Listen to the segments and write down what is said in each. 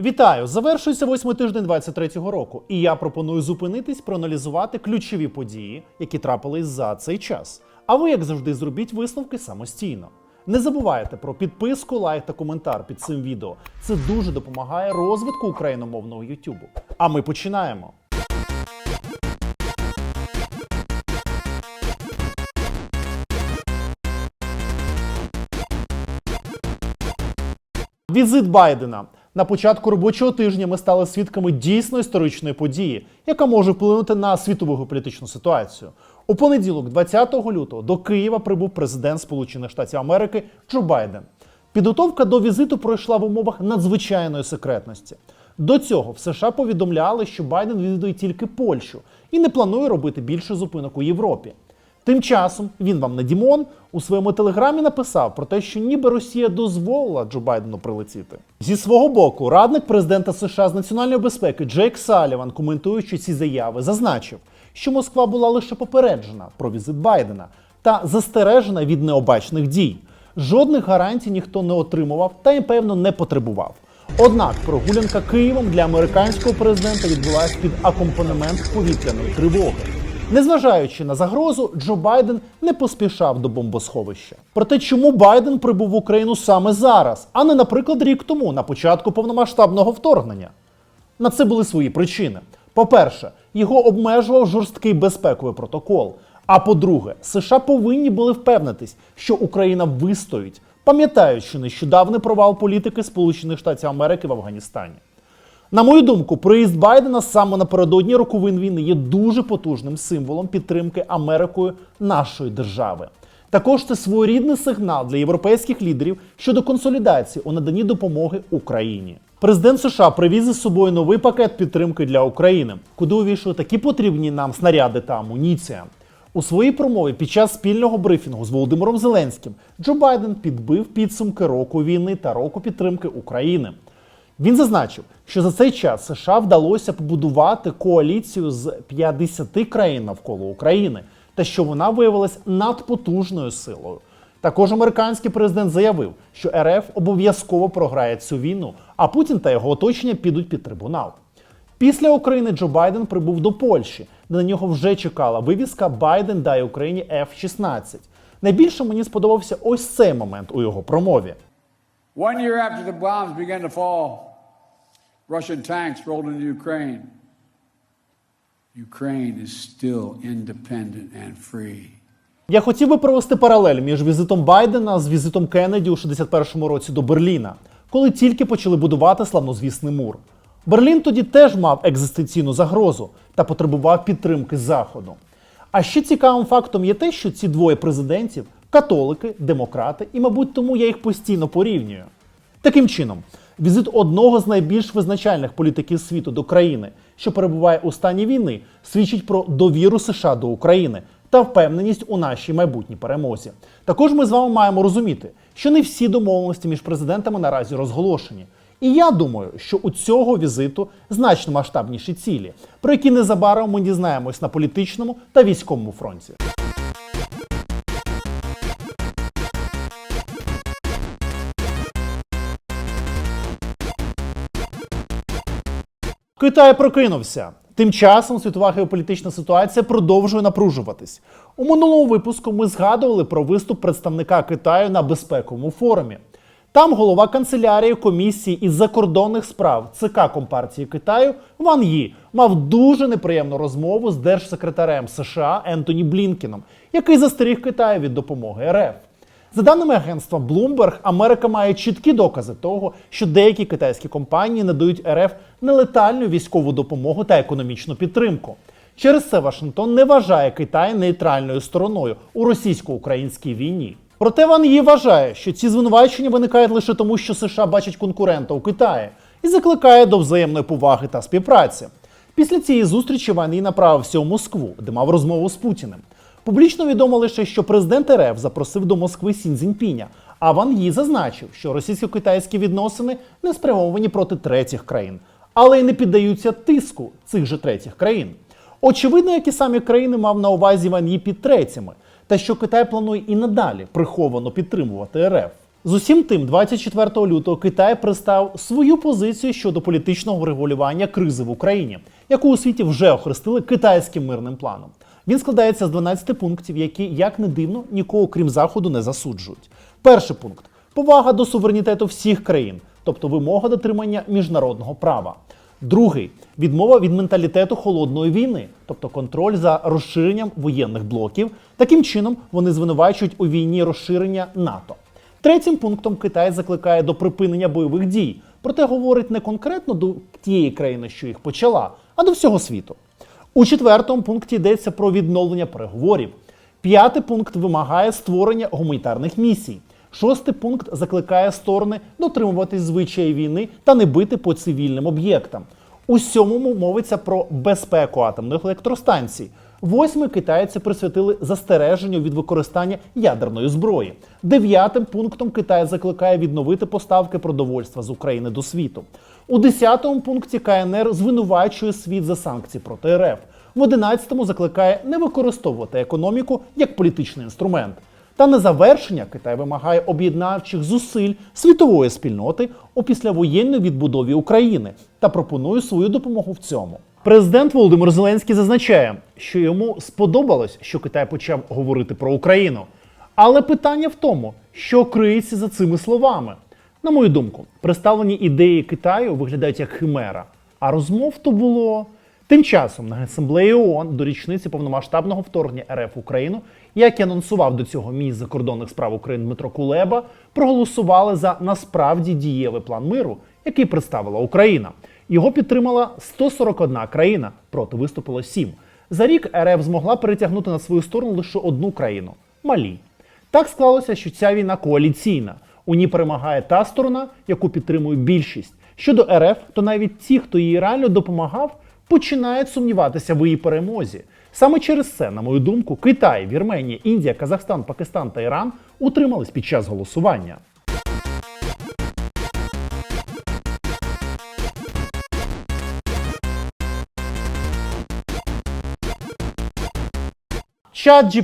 Вітаю! Завершується восьмий тиждень 23-го року, і я пропоную зупинитись, проаналізувати ключові події, які трапились за цей час. А ви, як завжди, зробіть висновки самостійно. Не забувайте про підписку, лайк та коментар під цим відео. Це дуже допомагає розвитку україномовного Ютубу. А ми починаємо. Візит Байдена на початку робочого тижня ми стали свідками дійсно історичної події, яка може вплинути на світову політичну ситуацію. У понеділок, 20 лютого, до Києва прибув президент Сполучених Штатів Америки Джо Байден. Підготовка до візиту пройшла в умовах надзвичайної секретності. До цього в США повідомляли, що Байден відвідує тільки Польщу і не планує робити більше зупинок у Європі. Тим часом він вам на Дімон у своєму телеграмі написав про те, що ніби Росія дозволила Джо Байдену прилетіти. Зі свого боку, радник президента США з національної безпеки Джейк Саліван, коментуючи ці заяви, зазначив, що Москва була лише попереджена про візит Байдена та застережена від необачних дій. Жодних гарантій ніхто не отримував та й певно не потребував. Однак прогулянка Києвом для американського президента відбулася під акомпанемент повітряної тривоги. Незважаючи на загрозу, Джо Байден не поспішав до бомбосховища. Проте, чому Байден прибув в Україну саме зараз, а не, наприклад, рік тому, на початку повномасштабного вторгнення? На це були свої причини. По-перше, його обмежував жорсткий безпековий протокол. А по-друге, США повинні були впевнитись, що Україна вистоїть, пам'ятаючи нещодавний провал політики Сполучених Штатів Америки в Афганістані. На мою думку, приїзд Байдена саме напередодні роковин війни є дуже потужним символом підтримки Америкою нашої держави. Також це своєрідний сигнал для європейських лідерів щодо консолідації у наданні допомоги Україні. Президент США привіз із собою новий пакет підтримки для України, куди увійшли такі потрібні нам снаряди та амуніція. У своїй промові під час спільного брифінгу з Володимиром Зеленським Джо Байден підбив підсумки року війни та року підтримки України. Він зазначив, що за цей час США вдалося побудувати коаліцію з 50 країн навколо України, та що вона виявилась надпотужною силою. Також американський президент заявив, що РФ обов'язково програє цю війну, а Путін та його оточення підуть під трибунал. Після України Джо Байден прибув до Польщі, де на нього вже чекала вивіска Байден дає Україні F-16. Найбільше мені сподобався ось цей момент у його промові. One year after the bombs began to fall, Russian tanks rolled into Ukraine. Ukraine is still independent and free. Я хотів би провести паралель між візитом Байдена з візитом Кеннеді у 61-му році до Берліна, коли тільки почали будувати славнозвісний мур. Берлін тоді теж мав екзистенційну загрозу та потребував підтримки Заходу. А ще цікавим фактом є те, що ці двоє президентів католики, демократи, і, мабуть, тому я їх постійно порівнюю. Таким чином, візит одного з найбільш визначальних політиків світу до країни, що перебуває у стані війни, свідчить про довіру США до України та впевненість у нашій майбутній перемозі. Також ми з вами маємо розуміти, що не всі домовленості між президентами наразі розголошені. І я думаю, що у цього візиту значно масштабніші цілі, про які незабаром ми дізнаємось на політичному та військовому фронті. Китай прокинувся. Тим часом світова геополітична ситуація продовжує напружуватись. У минулому випуску ми згадували про виступ представника Китаю на безпековому форумі. Там голова канцелярії комісії із закордонних справ ЦК Компартії Китаю Ван Ї мав дуже неприємну розмову з держсекретарем США Ентоні Блінкеном, який застеріг Китаю від допомоги РФ. За даними агентства Bloomberg, Америка має чіткі докази того, що деякі китайські компанії надають РФ нелетальну військову допомогу та економічну підтримку. Через це Вашингтон не вважає Китай нейтральною стороною у російсько-українській війні. Проте Ван Ї вважає, що ці звинувачення виникають лише тому, що США бачать конкурента у Китаї і закликає до взаємної поваги та співпраці. Після цієї зустрічі Ван Ї направився у Москву, де мав розмову з Путіним. Публічно відомо лише, що президент РФ запросив до Москви Сін Цзіньпіня, а Ван Ї зазначив, що російсько-китайські відносини не спрямовані проти третіх країн, але й не піддаються тиску цих же третіх країн. Очевидно, які самі країни мав на увазі Ван Ї під третіми, та що Китай планує і надалі приховано підтримувати РФ. З усім тим, 24 лютого Китай представив свою позицію щодо політичного врегулювання кризи в Україні, яку у світі вже охрестили китайським мирним планом. Він складається з 12 пунктів, які, як не дивно, нікого крім заходу не засуджують. Перший пункт повага до суверенітету всіх країн, тобто вимога дотримання міжнародного права. Другий відмова від менталітету холодної війни, тобто контроль за розширенням воєнних блоків. Таким чином вони звинувачують у війні розширення НАТО. Третім пунктом Китай закликає до припинення бойових дій, проте говорить не конкретно до тієї країни, що їх почала, а до всього світу. У четвертому пункті йдеться про відновлення переговорів. П'ятий пункт вимагає створення гуманітарних місій. Шостий пункт закликає сторони дотримуватись звичаї війни та не бити по цивільним об'єктам. У сьомому мовиться про безпеку атомних електростанцій. Восьмий китайці присвятили застереженню від використання ядерної зброї. Дев'ятим пунктом Китай закликає відновити поставки продовольства з України до світу. У десятому пункті КНР звинувачує світ за санкції проти РФ. В одинадцятому закликає не використовувати економіку як політичний інструмент. Та на завершення Китай вимагає об'єднавчих зусиль світової спільноти у післявоєнній відбудові України та пропонує свою допомогу в цьому. Президент Володимир Зеленський зазначає, що йому сподобалось, що Китай почав говорити про Україну. Але питання в тому, що криється за цими словами. На мою думку, представлені ідеї Китаю виглядають як химера, а розмов то було. Тим часом на асамблеї ООН до річниці повномасштабного вторгнення РФ Україну, як і анонсував до цього міністр закордонних справ України Дмитро Кулеба, проголосували за насправді дієвий план миру, який представила Україна. Його підтримала 141 країна, проти виступило 7. За рік РФ змогла перетягнути на свою сторону лише одну країну Малі. Так склалося, що ця війна коаліційна. У ній перемагає та сторона, яку підтримує більшість. Щодо РФ, то навіть ті, хто їй реально допомагав, починають сумніватися в її перемозі. Саме через це, на мою думку, Китай, Вірменія, Індія, Казахстан, Пакистан та Іран утримались під час голосування. Чат.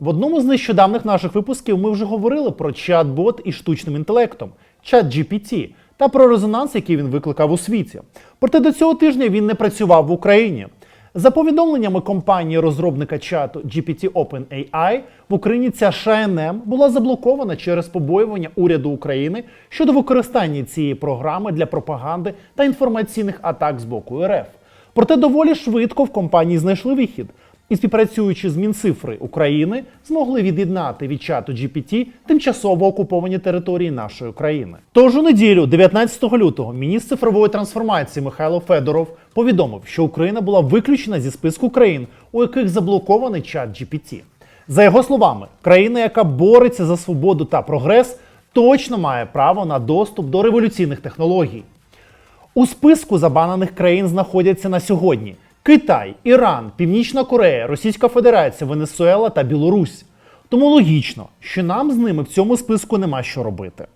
В одному з нещодавних наших випусків ми вже говорили про чат-бот із штучним інтелектом, чат GPT, та про резонанс, який він викликав у світі. Проте до цього тижня він не працював в Україні. За повідомленнями компанії розробника чату GPT OpenAI, в Україні ця ШНМ була заблокована через побоювання уряду України щодо використання цієї програми для пропаганди та інформаційних атак з боку РФ. Проте доволі швидко в компанії знайшли вихід і співпрацюючи з Мінцифри України, змогли від'єднати від чату GPT тимчасово окуповані території нашої країни. Тож у неділю, 19 лютого, міністр цифрової трансформації Михайло Федоров повідомив, що Україна була виключена зі списку країн, у яких заблокований чат GPT. За його словами, країна, яка бореться за свободу та прогрес, точно має право на доступ до революційних технологій. У списку забанених країн знаходяться на сьогодні Китай, Іран, Північна Корея, Російська Федерація, Венесуела та Білорусь. Тому логічно, що нам з ними в цьому списку нема що робити.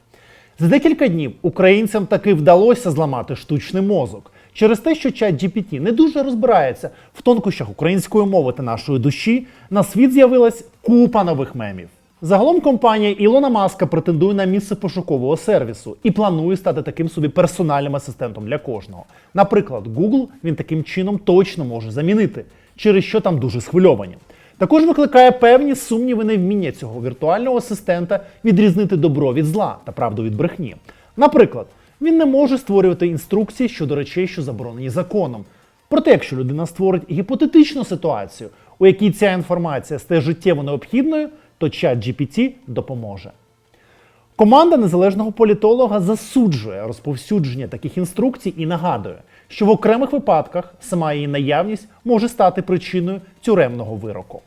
За декілька днів українцям таки вдалося зламати штучний мозок через те, що чат GPT не дуже розбирається в тонкощах української мови та нашої душі. На світ з'явилась купа нових мемів. Загалом компанія Ілона Маска претендує на місце пошукового сервісу і планує стати таким собі персональним асистентом для кожного. Наприклад, Google він таким чином точно може замінити, через що там дуже схвильовані. Також викликає певні сумніви невміння цього віртуального асистента відрізнити добро від зла та правду від брехні. Наприклад, він не може створювати інструкції щодо речей, що заборонені законом. Проте, якщо людина створить гіпотетичну ситуацію, у якій ця інформація стає життєво необхідною, то чат GPT допоможе. Команда незалежного політолога засуджує розповсюдження таких інструкцій і нагадує, що в окремих випадках сама її наявність може стати причиною тюремного вироку.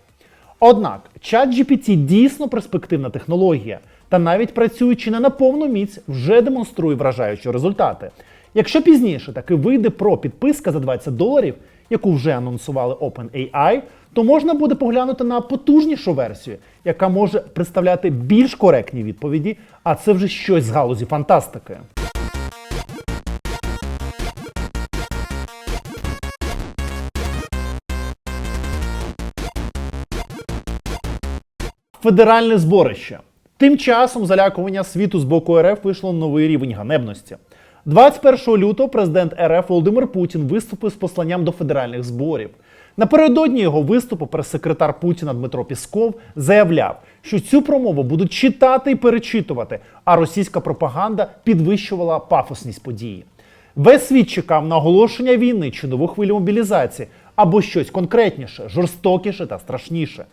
Однак чат GPT дійсно перспективна технологія, та навіть працюючи не на повну міць, вже демонструє вражаючі результати. Якщо пізніше таки вийде про підписка за 20 доларів, яку вже анонсували OpenAI, то можна буде поглянути на потужнішу версію, яка може представляти більш коректні відповіді, а це вже щось з галузі фантастики. Федеральне зборище. Тим часом залякування світу з боку РФ вийшло на новий рівень ганебності. 21 лютого президент РФ Володимир Путін виступив з посланням до федеральних зборів. Напередодні його виступу прес-секретар Путіна Дмитро Пісков заявляв, що цю промову будуть читати і перечитувати, а російська пропаганда підвищувала пафосність події. Весь світ чекав на оголошення війни чи нову хвилю мобілізації або щось конкретніше, жорстокіше та страшніше.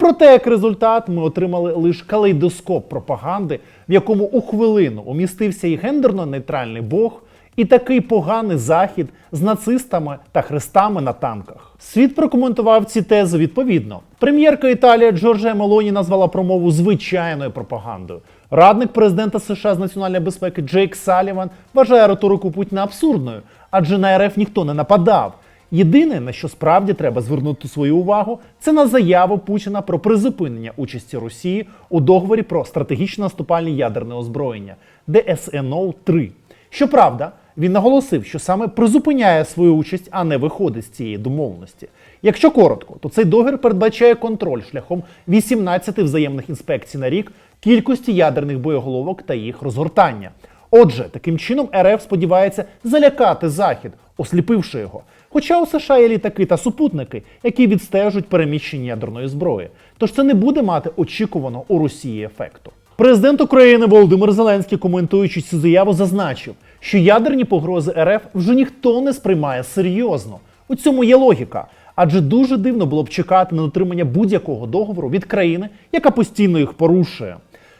Проте, як результат, ми отримали лише калейдоскоп пропаганди, в якому у хвилину умістився і гендерно-нейтральний Бог, і такий поганий захід з нацистами та хрестами на танках. Світ прокоментував ці тези відповідно. Прем'єрка Італії Джорджія Мелоні назвала промову звичайною пропагандою. Радник президента США з національної безпеки Джейк Саліван вважає риторику Путіна абсурдною, адже на РФ ніхто не нападав. Єдине, на що справді треба звернути свою увагу, це на заяву Путіна про призупинення участі Росії у договорі про стратегічне наступальне ядерне озброєння ДСНО 3 Щоправда, він наголосив, що саме призупиняє свою участь, а не виходить з цієї домовленості. Якщо коротко, то цей договір передбачає контроль шляхом 18 взаємних інспекцій на рік кількості ядерних боєголовок та їх розгортання. Отже, таким чином РФ сподівається залякати Захід, осліпивши його. Хоча у США є літаки та супутники, які відстежують переміщення ядерної зброї. Тож це не буде мати очікуваного у Росії ефекту. Президент України Володимир Зеленський, коментуючи цю заяву, зазначив, що ядерні погрози РФ вже ніхто не сприймає серйозно. У цьому є логіка. Адже дуже дивно було б чекати на дотримання будь-якого договору від країни, яка постійно їх порушує.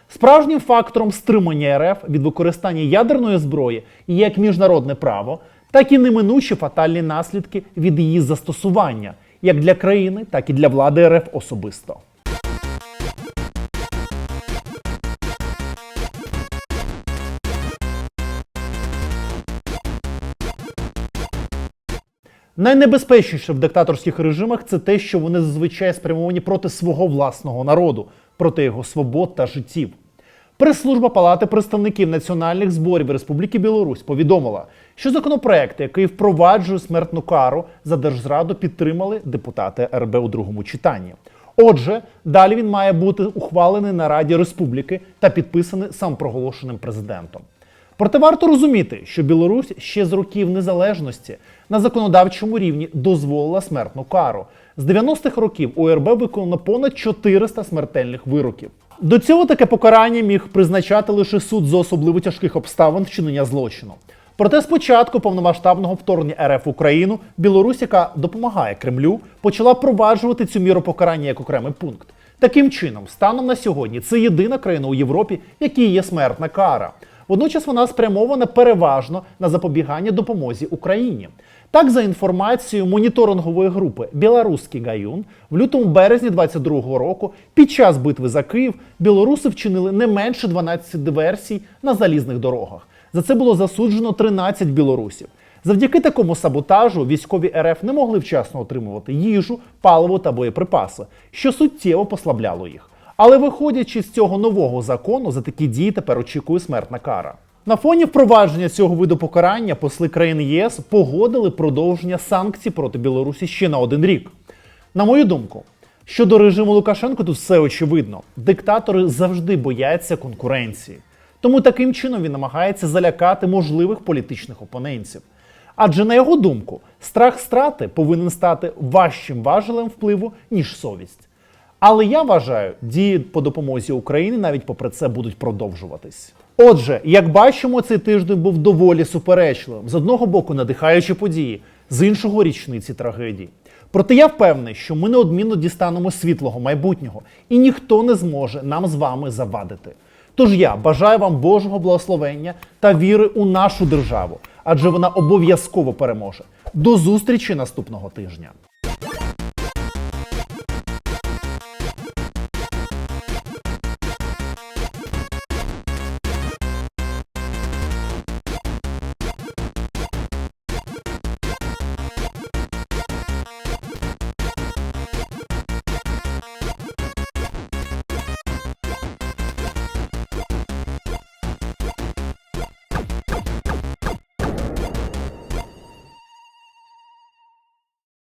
Справжнім фактором стримання РФ від використання ядерної зброї є як міжнародне право, так і неминучі фатальні наслідки від її застосування, як для країни, так і для влади РФ особисто. Найнебезпечніше в диктаторських режимах це те, що вони зазвичай спрямовані проти свого власного народу, проти його свобод та життів. Прес-служба Палати представників національних зборів Республіки Білорусь повідомила, що законопроект, який впроваджує смертну кару за держзраду, підтримали депутати РБ у другому читанні. Отже, далі він має бути ухвалений на Раді Республіки та підписаний самопроголошеним президентом. Проте варто розуміти, що Білорусь ще з років незалежності на законодавчому рівні дозволила смертну кару. З 90-х років у РБ виконано понад 400 смертельних вироків. До цього таке покарання міг призначати лише суд з особливо тяжких обставин вчинення злочину. Проте спочатку повномасштабного вторгнення РФ Україну Білорусь, яка допомагає Кремлю, почала проваджувати цю міру покарання як окремий пункт. Таким чином, станом на сьогодні, це єдина країна у Європі, якій є смертна кара. Водночас вона спрямована переважно на запобігання допомозі Україні. Так, за інформацією моніторингової групи Білоруський гаюн, в лютому березні 22-го року, під час битви за Київ, білоруси вчинили не менше 12 диверсій на залізних дорогах. За це було засуджено 13 білорусів. Завдяки такому саботажу військові РФ не могли вчасно отримувати їжу, паливо та боєприпаси, що суттєво послабляло їх. Але виходячи з цього нового закону, за такі дії тепер очікує смертна кара. На фоні впровадження цього виду покарання посли країн єС погодили продовження санкцій проти Білорусі ще на один рік. На мою думку, щодо режиму Лукашенко, тут все очевидно. Диктатори завжди бояться конкуренції. Тому таким чином він намагається залякати можливих політичних опонентів. Адже на його думку, страх страти повинен стати важчим важелем впливу, ніж совість. Але я вважаю, дії по допомозі Україні навіть попри це будуть продовжуватись. Отже, як бачимо, цей тиждень був доволі суперечливим. З одного боку, надихаючі події, з іншого річниці трагедії. Проте я впевнений, що ми неодмінно дістанемо світлого майбутнього, і ніхто не зможе нам з вами завадити. Тож я бажаю вам Божого благословення та віри у нашу державу, адже вона обов'язково переможе. До зустрічі наступного тижня.